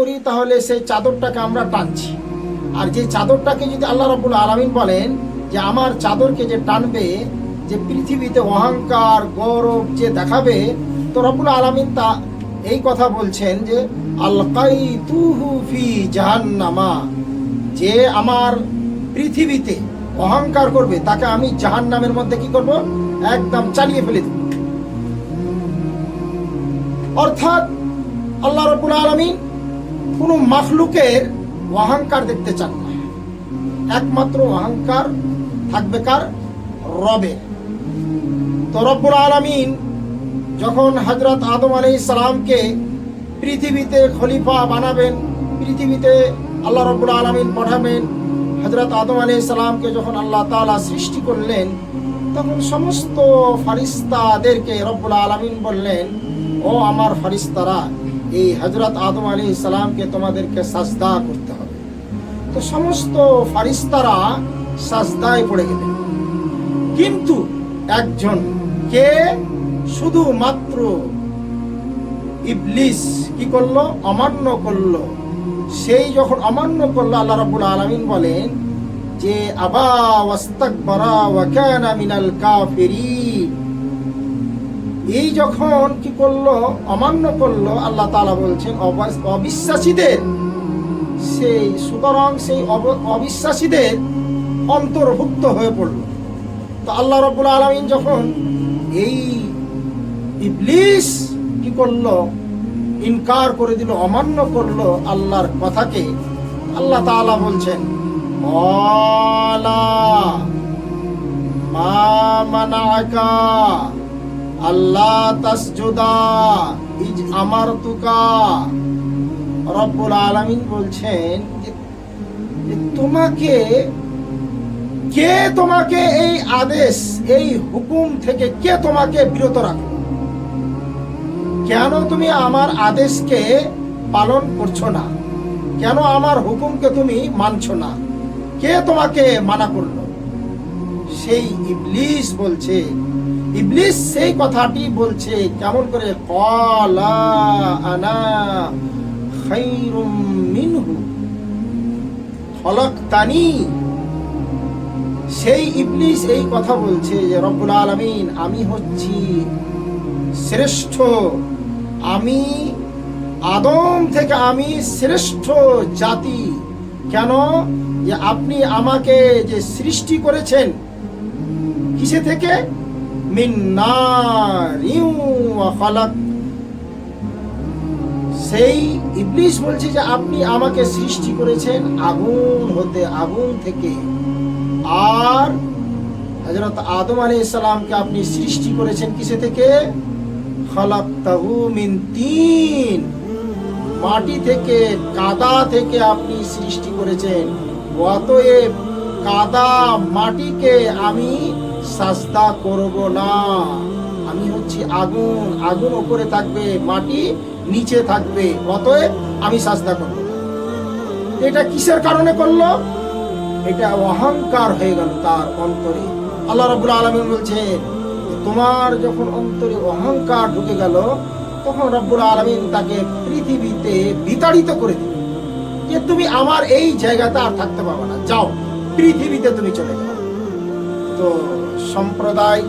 করি, তাহলে সেই চাদরটাকে আমরা টানছি। আর যে চাদরটাকে যদি আল্লাহ রাবুল আলমিন বলেন যে আমার চাদরকে যে টানবে, যে পৃথিবীতে অহংকার, গৌরব যে দেখাবে, তো রবুল আলমিন তা এই কথা বলছেন যে জাহান্নামা। যে আমার পৃথিবীতে অহংকার করবে, তাকে আমি জাহান্নামের মধ্যে কি করব? একদম চালিয়ে ফেলে দেব। অর্থাৎ আল্লাহ রবুল আলমিন কোনো মাখলুকের অহংকার দেখতে চান না। একমাত্র অহংকার থাকবে কার? রবের। তো রব্বুল আলমিন যখন হজরত আদম আলী সালামকে পৃথিবীতে খলিফা বানাবেন, পৃথিবীতে আল্লাহ রব্বুল আলমিন পাঠাবেন হজরত আদম আলী সালামকে যখন আল্লাহ তালা সৃষ্টি করলেন, তখন সমস্ত ফারিস্তাদেরকে রব্বুল আলমিন বললেন, ও আমার ফারিস্তারা এই হজরত আদম আলী সালামকে তোমাদেরকে সাজদা করতে হবে। তো সমস্ত ফারিস্তারা সাজদায় পড়ে গেলেন কিন্তু একজন, কে? শুধুমাত্র ইবলিস কি করল? অমান্য করল। সেই যখন অমান্য করল, আল্লাহ রাব্বুল আলামিন বলেন যে, আবা ওয়াস্তাকবারা ওয়া কানা মিনাল কাফিরিন। এই যখন কি করল, অমান্য করল, আল্লাহ তাআলা বলছেন অবিশ্বাসীদের, সেই সুতরাং সেই অবিশ্বাসীদের অন্তর্ভুক্ত হয়ে পড়ল। তো আল্লাহ রব্বুল আলমিন যখন এই ইবলিস কি করল, ইনকার করে দিল, অমান্য করল আল্লাহর কথাকে, আল্লাহ তাআলা বলছেন, "ক্বালা মা মানাআকা আল্লাহ তাসজুদা, ইজ আমারতুকা রব্বুল আলামিন বলছেন যে তোমাকে, কে তোমাকে এই আদেশ, এই হুকুম থেকে কে তোমাকে বিরত রাখো? কেন তুমি আমার আদেশকে পালন করছ না? কেন আমার হুকুমকে তুমি মানছো না? কে তোমাকে মানা করল? সেই ইবলিস বলছে ইবলিস সেই কথাটি বলছে, কেমন করে? কলা আনা খাইরুম মিনহু, খলকতানি। সেই ইবলিস এই কথা বলছে যে, রব্বুল আলমিন, আমি হচ্ছি শ্রেষ্ঠ। আমি আদম থেকে আমি শ্রেষ্ঠ জাতি। কেন? যে আপনি আমাকে যে সৃষ্টি করেছেন, কিসে থেকে? খালাক। সেই ইবলিস বলছে যে, আপনি আমাকে সৃষ্টি করেছেন আগুন হতে আগুন থেকে। আর হজরত আদম আলী ইসলামকে আপনি সৃষ্টি করেছেন কিসে থেকে? খালাক্তাহু মিন তিন। মাটি থেকে, কাদা থেকে আপনি সৃষ্টি করেছেন। অতএব কাদা মাটিকে আমি সাজদা করব না। আমি হচ্ছি আগুন আগুন ওপরে থাকবে, মাটি নিচে থাকবে, অতএব আমি সাজদা করব। এটা কিসের কারণে করল? এটা অহংকার হয়ে গেল তার অন্তরে। আল্লাহ রাব্বুল আলামিন বলছে তোমার যখন অন্তরে অহংকার ঢুকে গেল, তখন রব্বুল আলামিন তাকে পৃথিবীতে বিতাড়িত করে দিল যে তুমি আমার এই জায়গাতে আর থাকতে পারবে না। যাও, পৃথিবীতে তুমি চলে যাও। তো সম্প্রদায়,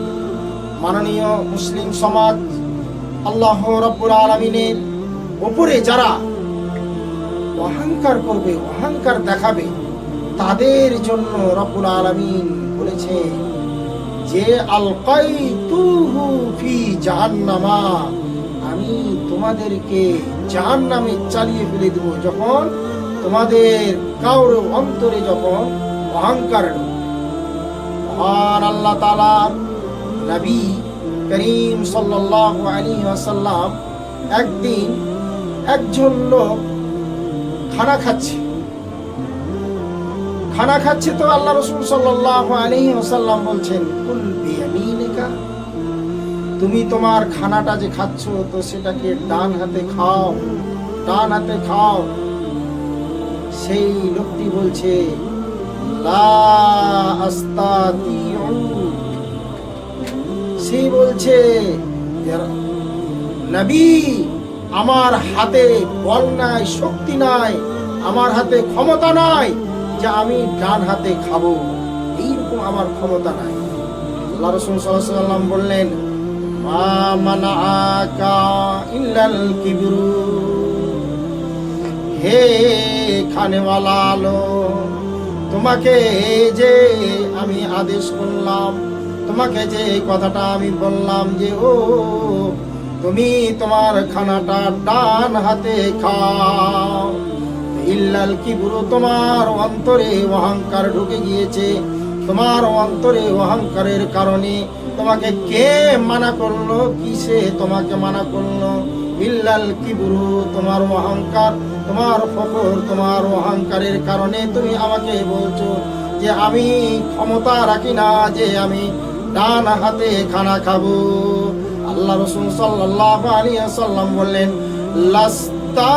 মাননীয় মুসলিম সমাজ, আল্লাহ রব্বুল আলমিনের ওপরে যারা অহংকার করবে, অহংকার দেখাবে, তাদের জন্য রব্বুল আলামিন বলেছে যে আলকাই তুহু জাহান্নামা, আমি তোমাদেরকে জাহান্নামে চালিয়ে ফেলে দেব যখন তোমাদের কাউর অন্তরে যখন অহংকার ঢুকবে। মহান আল্লাহ তাআলার নবী করিম সাল্লাল্লাহু আলাইহি ওয়াসাল্লাম একদিন একজন লোক খানা খাচ্ছে। খানা খাচ্ছে তো আল্লাহ রসুল সাল্লাল্লাহু আলাইহি ওয়াসাল্লাম বলছেন তুমি তোমার খানাটা যে খাচ্ছ তো সেটাকে ডান হাতে খাও, ডান হাতে খাও। সেই লোকটি বলছে লা আস্তাতিউ সে বলছে নবী, আমার হাতে বল নাই, শক্তি নাই, আমার হাতে ক্ষমতা নাই, যে আমি ডান হাতে খাব, এইরকম আমার ক্ষমতা নাই। আল্লাহ রসুল সাল্লাম বললেন, মা মানাআকা ইল্লাল কিবরু। হে খানেওয়ালা আলো তোমাকে যে আমি আদেশ করলাম, তোমাকে যে কথাটা আমি বললাম যে, ও, তুমি তোমার খানাটা ডান হাতে খাও। ইল্লাল কিবরু, তোমার অন্তরে অহংকার ঢুকে গিয়েছে। তোমার অন্তরে অহংকারের কারণে তোমাকে কে মানা করল? কিসে তোমাকে মানা করল? ইল্লাল কিবরু, তোমার অহংকার তোমার ফকর তোমার অহংকারের কারণে তুমি আমাকে বলছো যে আমি ক্ষমতা রাখি না, যে আমি ডান হাতে খানা খাব। আল্লাহ রসুল সাল্লাল্লাহু আলাইহি সাল্লাম বললেন, লাস্তা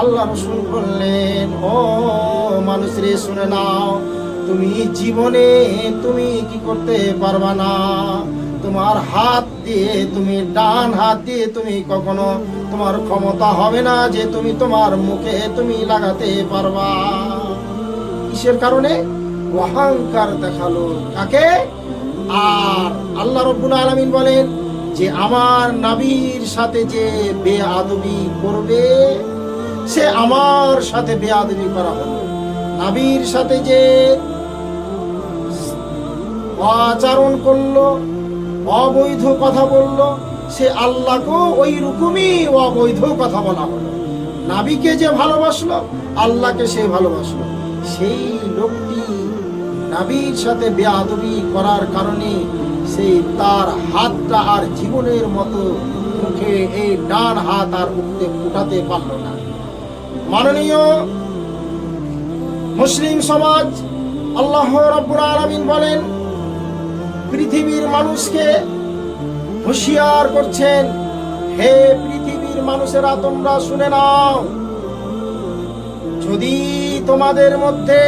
আল্লাহ রসুল বললেন, ও মানুষ রে, শুনে নাও, তুমি জীবনে তুমি কি করতে পারবা না? তোমার হাত দিয়ে, তুমি ডান হাত দিয়ে তুমি কখনো তোমার ক্ষমতা হবে না যে তুমি তোমার মুখে তুমি লাগাতে পারবা। কিসের কারণে? অহংকার দেখাল কাকে? আর আল্লাহ রব্বুল আলামিন বলেন যে, আমার নাবির সাথে যে বেআদবি করবে, সে আমার সাথে বেআদবি করা হলো নাবির সাথে যে আচরণ করল অবৈধ কথা বলল, সে আল্লাহকেও ওই রকমই অবৈধ কথা বলা হলো। নাবিকে যে ভালোবাসলো, আল্লাহকে সে ভালোবাসলো। সেই লোকটি নাবির সাথে বেআদবি করার কারণে সেই তার হাতটা আর জীবনের মতো মুখে এই ডান হাত আর উঠতে উঠাতে পারল না। মাননীয় মুসলিম সমাজ, আল্লাহ রাব্বুল আলামিন বলেন পৃথিবীর মানুষকে হুঁশিয়ার করছেন। হে পৃথিবীর মানুষেরা, তোমরা শুনে নাও। যদি তোমাদের মধ্যে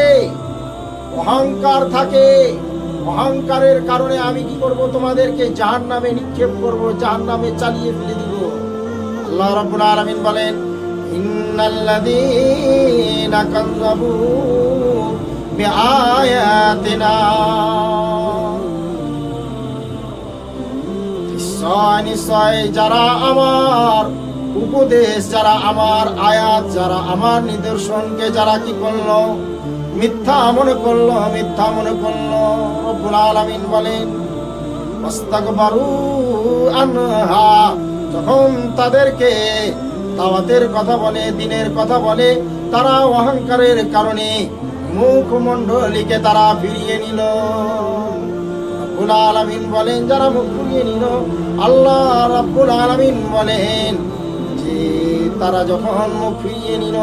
অহংকার থাকে, অহংকারের কারণে আমি কি করব? তোমাদেরকে জাহান নামে নিক্ষেপ করব জাহান নামে চালিয়ে ফেলে দিব। আল্লাহ রাব্বুল আলামিন বলেন, ইন্নাল্লাযীনা কাযযাবু বিআয়াতিনা। নিশ্চয় নিশ্চয় যারা আমার উপদেশ, যারা আমার আয়াত, যারা আমার নিদর্শনকে যারা কি করল? মিথ্যা মনে করল, মিথ্যা মনে করল। রব্বুল আলামিন বলেন আনহা। যখন তাদেরকে দাওয়াতের কথা বলে, দিনের কথা বলে, তারা অহংকারের কারণে মুখমণ্ডলীকে তারা ফিরিয়ে নিল। রব্বুল আলামিন বলেন, যারা মুখ ফিরিয়ে নিল, আল্লাহ রব্বুল আলামিন বলেন যে তারা যখন মুখ ফিরিয়ে নিল,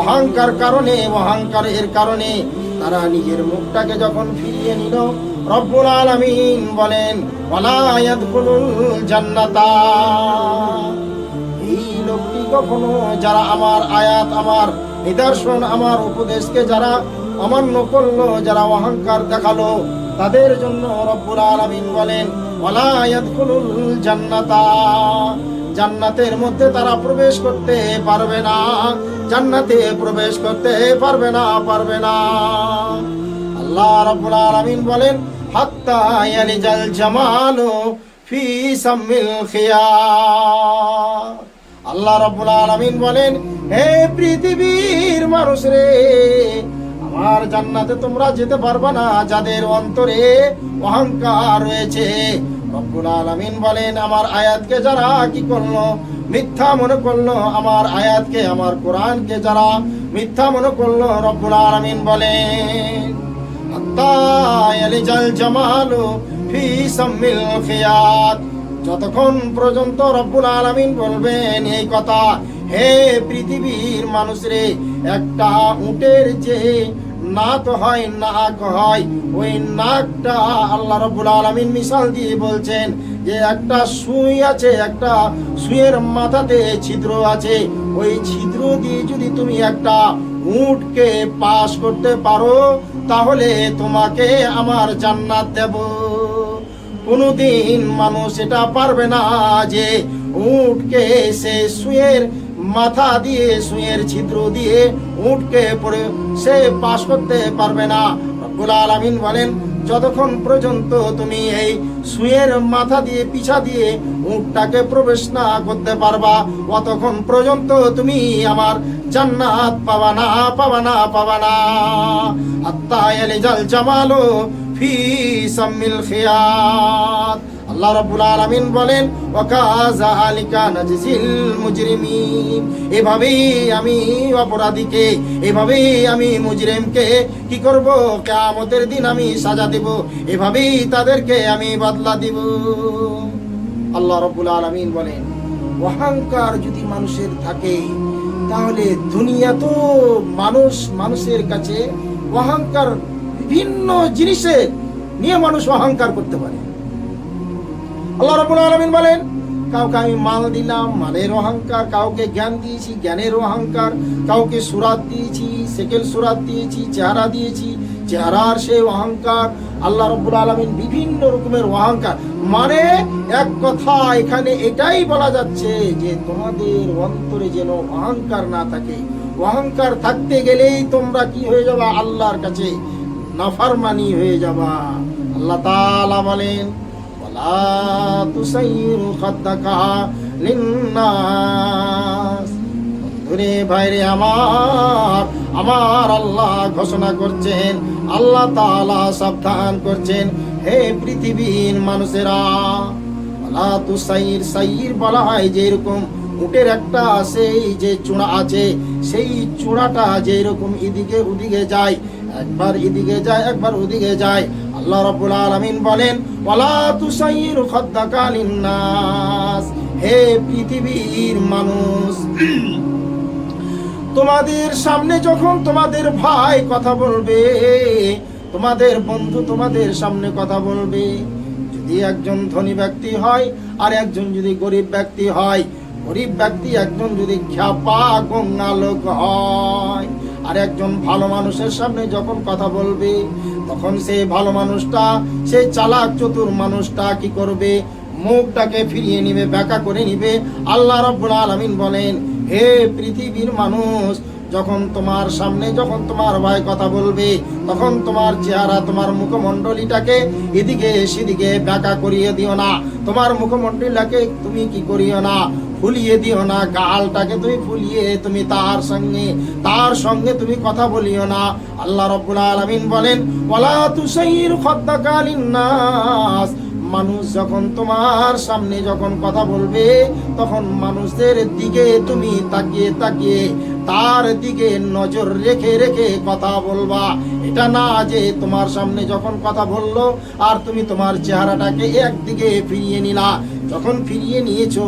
অহংকার কারণে, অহংকারের কারণে তারা নিজের মুখটাকে যখন ফিরিয়ে নিল, রব্বুল আলামিন বলেন জান্নাতা। এই লোকটি কখনো, যারা আমার আয়াত, আমার নিদর্শন, আমার উপদেশকে যারা অমান্য করল, যারা অহংকার দেখাল তাদের জন্য রব্বুল আলামিন বলেন, ওয়ালা ইয়াদখুলুল জান্নাতা। জান্নাতের মধ্যে তারা প্রবেশ করতে পারবে না, জান্নাতে প্রবেশ করতে পারবে না পারবে না। আল্লাহ রাব্বুল আলামিন বলেন, হাত্তা ইয়ালিজাল জামালু ফি সামিল খিয়ার। আল্লাহ রাব্বুল আলামিন বলেন, হে পৃথিবীর মানুষ রে আমার জান্নাতে তোমরা যেতে পারবে না। যাদের অন্তরে অহংকার রয়েছে, রব্বুল আলামিন বলেন, আমার আয়াতকে যারা কি করল? মিথ্যা মনে করল। আমার আয়াতকে, আমার কোরআনকে যারা মিথ্যা মনে করল, রব্বুল আলামিন বলেন ইয়ালিজাল জামালু ফি সামিল খিয়াত যতক্ষণ পর্যন্ত রব্বুল আলামিন বলবেন এই কথা, হে পৃথিবীর মানুষরে একটা উটের যে নাক হয় নাক হয়, ওই নাকটা আল্লাহ রব্বুল আলামিন মিশাল দিয়ে বলছেন যে একটা সুই আছে, একটা সুইয়ের মাথাতে ছিদ্র আছে, ওই ছিদ্র দিয়ে যদি তুমি একটা উটকে পাশ করতে পারো, তাহলে তোমাকে আমার জান্নাত দেব। কোনোদিন মানুষ এটা পারবে না যে উঠকে সে সুয়ের মাথা দিয়ে, সুয়ের ছিদ্র দিয়ে উঠকে পড়ে, সে পাশ করতে পারবে না। রব্বুল আলামিন বলেন, যতক্ষণ পর্যন্ত তুমি এই সুয়ের মাথা দিয়ে, পিছা দিয়ে উটটাকে প্রবেশ না করতে পারবা, অতক্ষণ পর্যন্ত তুমি আমার জান্নাত পাবা না পাবা না পাবা না। আত্মা জাল জামালো ফি সাম্মিল খিয়াত। আল্লাহ রাব্বুল আলামিন বলেন ওয়াকাযালিকা নাজজিল মুজরিমিন। এভাবেই আমি অপরাধীকে, এভাবেই আমি মুজরিমকে কি করব? কিয়ামতের দিন আমি সাজা দেব। এভাবেই তাদেরকে আমি বদলা দিব। আল্লাহ রাব্বুল আলামিন বলেন, অহংকার যদি মানুষের থাকে, তাহলে দুনিয়া তো মানুষ, মানুষের কাছে অহংকার বিভিন্ন জিনিসে নিয়ে মানুষ অহংকার করতে পারে। আল্লাহ রাব্বুল আলামিন বলেন, কাউকে আমি মাল দিলাম, মালের অহংকার, কাউকে জ্ঞান দিয়েছি, জ্ঞানের অহংকার, কাউকে সুরাত দিয়েছি, সেকেল সুরাত দিয়েছি, চেহারা দিয়েছি, চেহারার সেই অহংকার, আল্লাহ রব্বুল আলমিন বিভিন্ন রকমের অহংকার। মানে এক কথা, এখানে এটাই বলা যাচ্ছে যে তোমাদের অন্তরে যেন অহংকার না থাকে। অহংকার থাকতে গেলেই তোমরা কি হয়ে যাবা? আল্লাহর কাছে। নাফারমানি হয়ে যাবা। আল্লাহ তাআলা বলেন, ওয়ালা তুসাইরু খাদ্দাকা লিন্নাস। বন্ধুরে, ভাইরে আমার আমার আল্লাহ ঘোষণা করছেন, আল্লাহ তাআলা সাবধান করছেন, হে পৃথিবীর মানুষেরা। ওয়ালা তুসাইর সাইর বলা হয় যে এরকম উটের একটা, সেই যে চূড়া আছে, সেই চূড়াটা যে এরকম এদিকে ওদিকে যায় একবার এদিকে যায়, একবার ওদিকে যায়। আল্লাহ রাব্বুল আলামিন বলেন, ওয়ালা তুসাইরু খাদ্দাকা লিন্নাস। হে পৃথিবীর মানুষ, তোমাদের সামনে যখন তোমাদের ভাই কথা বলবে, তোমাদের বন্ধু তোমাদের সামনে কথা বলবে, যদি একজন ধনী ব্যক্তি হয় আর একজন যদি গরিব ব্যক্তি হয়, গরিব ব্যক্তি একজন যদি খ্যাপা গঙ্গা হয়। আর একজন ভালো মানুষের সামনে যখন কথা বলবে, তখন সেই ভালো মানুষটা সেই চালাক চতুর মানুষটা কি করবে? মুখটাকে ফিরিয়ে নিবে ব্যাকা করে নিবে। আল্লাহ রাব্বুল আলামিন বলেন, হে পৃথিবীর মানুষ, যখন তোমার সামনে যখন তোমার ভাই কথা বলবে, তখন তোমার চেহারা, তোমার মুখমণ্ডলীটাকে এদিকে সেদিকে ব্যাকা করিয়ে দিও না। তোমার মুখমণ্ডলীটাকে তুমি কি করিও না? ফুলিয়ে দিও না, গালটাকে তুমি ফুলিয়ে তুমি তার সঙ্গে তার সঙ্গে তুমি কথা বলিও না। আল্লাহ রব্বুল আলামিন বলেন, ওয়ালা তুসাইর খদ্দাকালিন নাস মানুষ যখন তোমার সামনে যখন কথা বলবে, তখন মানুষদের দিকে তুমি তাকিয়ে তাকিয়ে তার দিকে নজর রেখে রেখে কথা বলবা। এটা না যে তোমার সামনে যখন কথা বলল আর তুমি তোমার চেহারাটাকে একদিকে ফিরিয়ে নিলা যখন ফিরিয়ে নিয়েছো,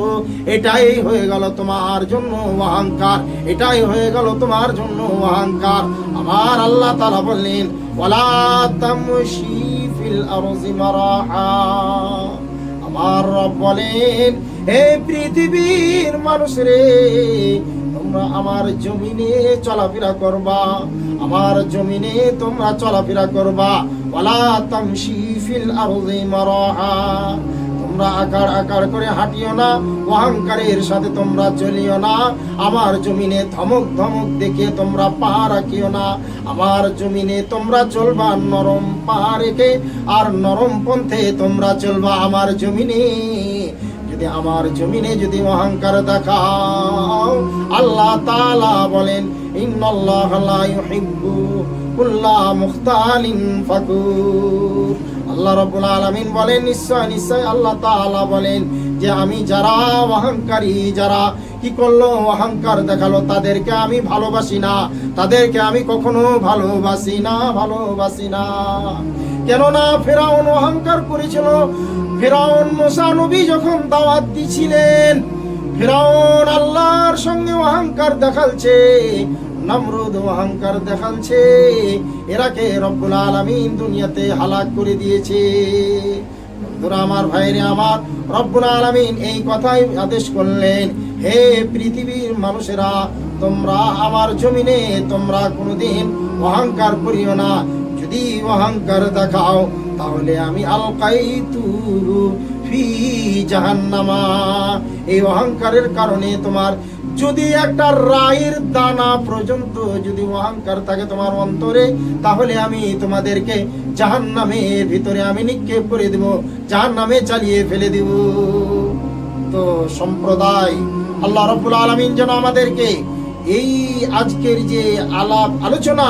এটাই হয়ে গেল তোমার জন্য অহংকার, এটাই হয়ে গেল তোমার জন্য অহংকার। আমার আল্লাহ তালা বললেন, ওয়ালা তামশি ফিল আরজি মারাহা। আমার রব বলেন, হে পৃথিবীর মানুষ রে, তোমরা আমার জমিনে চলাফেরা করবা, আমার জমিনে তোমরা চলাফেরা করবা। ওয়ালা তামশি ফিল আরজি মারাহা। তোমরা আকার আকার করে হাঁটিও না অহংকারের সাথে তোমরা চলিও না। আমার জমিনে ধমক ধমক দেখে তোমরা পা রাখিও না। আমার জমিনে তোমরা চলবা নরম পা রেখে আর নরম পন্থে তোমরা চলবা আমার জমিনে। যদি আমার জমিনে যদি অহংকার দেখাও, আল্লাহ তালা বলেন, ইন্নাল্লাহ লা ইউহিব্বু মুখতালিন ফাকুর। আল্লাহ রাব্বুল আলামিন বলেন, নিশ্চয় নিশ্চয় আল্লাহ তাআলা বলেন যে আমি যারা অহংকারী, যারা কি করল, অহংকার দেখাল, তাদেরকে আমি ভালোবাসি না। তাদেরকে আমি কখনো ভালোবাসি না ভালোবাসি না। কেননা ফেরাউন অহংকার করেছিল। ফেরাউন মোসা নবী যখন দাওয়াত দিছিলেন, ফেরাউন আল্লাহর সঙ্গে অহংকার দেখালছে। নমরুদ অহংকার দেখালছে এরাকে রব্বুল আলামিন দুনিয়াতে হালাক করে দিয়েছে। আমার ভাইরে, আমার রব্বুল আলামিন এই কথাই আদেশ করলেন, হে পৃথিবীর মানুষেরা, তোমরা আমার জমিনে, তোমরা কোনোদিন অহংকার করিও না। যদি অহংকার দেখাও, তাহলে আমি আলকাইতু ফি জাহান্নামা। এই অহংকারের কারণে তোমার যদি একটা রায়ের দানা পর্যন্ত যদি অহংকার থাকে তোমার অন্তরে, তাহলে আমি তোমাদেরকে জাহান্নামের ভিতরে আমি নিক্ষেপ করে দেব, জাহান্নামে চালিয়ে ফেলে দেব। তো সম্প্রদায়, আল্লাহ রব্বুল আলমিন যেন আমাদেরকে এই আজকের যে আলাপ আলোচনা,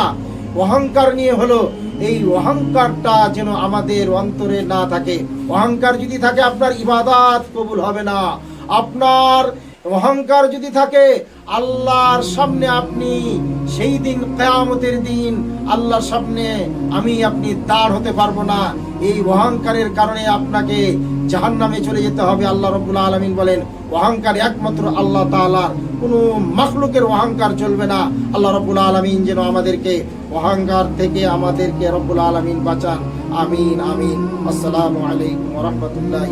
অহংকার নিয়ে হলো, এই অহংকারটা যেন আমাদের অন্তরে না থাকে। অহংকার যদি থাকে, আপনার ইবাদাত কবুল হবে না। আপনার অহংকার যদি থাকে, আল্লাহর সামনে আপনি সেই দিন কেয়ামতের দিন আল্লাহর সামনে আমি আপনি দাঁড় হতে পারব না। এই অহংকারের কারণে আপনাকে জাহান নামে চলে যেতে হবে, আল্লাহ রব্বুল আলমিন বলেন। অহংকার একমাত্র আল্লাহ তাআলার। কোনো মখলুকের অহংকার চলবে না। আল্লাহ রব্বুল আলমিন যেন আমাদেরকে অহংকার থেকে আমাদেরকে রব্বুল আলমিন বাঁচান। আমিন আমিন। আসসালামু আলাইকুম রহমতুল্লাহ